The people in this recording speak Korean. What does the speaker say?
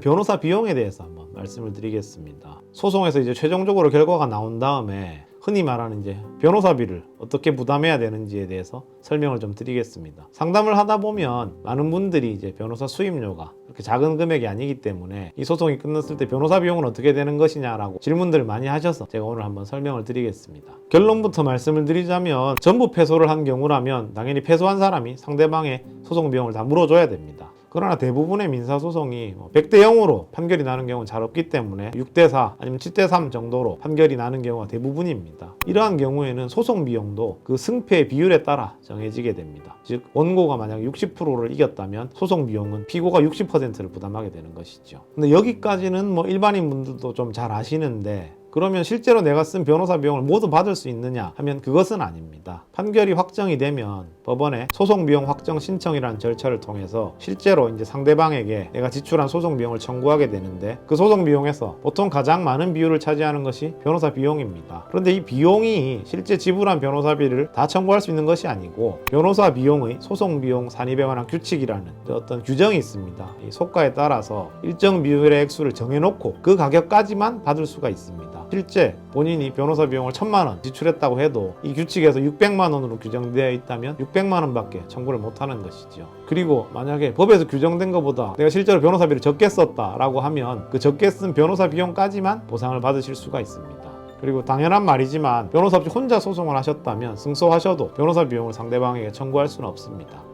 변호사 비용에 대해서 한번 말씀을 드리겠습니다. 소송에서 이제 최종적으로 결과가 나온 다음에 흔히 말하는 이제 변호사비를 어떻게 부담해야 되는지에 대해서 설명을 좀 드리겠습니다. 상담을 하다 보면 많은 분들이 이제 변호사 수임료가 그렇게 작은 금액이 아니기 때문에 이 소송이 끝났을 때 변호사 비용은 어떻게 되는 것이냐라고 질문들을 많이 하셔서 제가 오늘 한번 설명을 드리겠습니다. 결론부터 말씀을 드리자면 전부 패소를 한 경우라면 당연히 패소한 사람이 상대방의 소송 비용을 다 물어줘야 됩니다. 그러나 대부분의 민사소송이 100대 0으로 판결이 나는 경우는 잘 없기 때문에 6대 4 아니면 7대 3 정도로 판결이 나는 경우가 대부분입니다. 이러한 경우에는 소송 비용도 그 승패 비율에 따라 정해지게 됩니다. 즉 원고가 만약 60%를 이겼다면 소송 비용은 피고가 60%를 부담하게 되는 것이죠. 근데 여기까지는 뭐 일반인 분들도 좀 잘 아시는데 그러면 실제로 내가 쓴 변호사 비용을 모두 받을 수 있느냐 하면 그것은 아닙니다. 판결이 확정이 되면 법원에 소송 비용 확정 신청이라는 절차를 통해서 실제로 이제 상대방에게 내가 지출한 소송 비용을 청구하게 되는데 그 소송 비용에서 보통 가장 많은 비율을 차지하는 것이 변호사 비용입니다. 그런데 이 비용이 실제 지불한 변호사비를 다 청구할 수 있는 것이 아니고 변호사 비용의 소송 비용 산입에 관한 규칙이라는 어떤 규정이 있습니다. 이 속가에 따라서 일정 비율의 액수를 정해놓고 그 가격까지만 받을 수가 있습니다. 실제 본인이 변호사 비용을 천만 원 지출했다고 해도 이 규칙에서 600만 원으로 규정되어 있다면 600만 원밖에 청구를 못하는 것이죠. 그리고 만약에 법에서 규정된 것보다 내가 실제로 변호사비를 적게 썼다라고 하면 그 적게 쓴 변호사 비용까지만 보상을 받으실 수가 있습니다. 그리고 당연한 말이지만 변호사 없이 혼자 소송을 하셨다면 승소하셔도 변호사 비용을 상대방에게 청구할 수는 없습니다.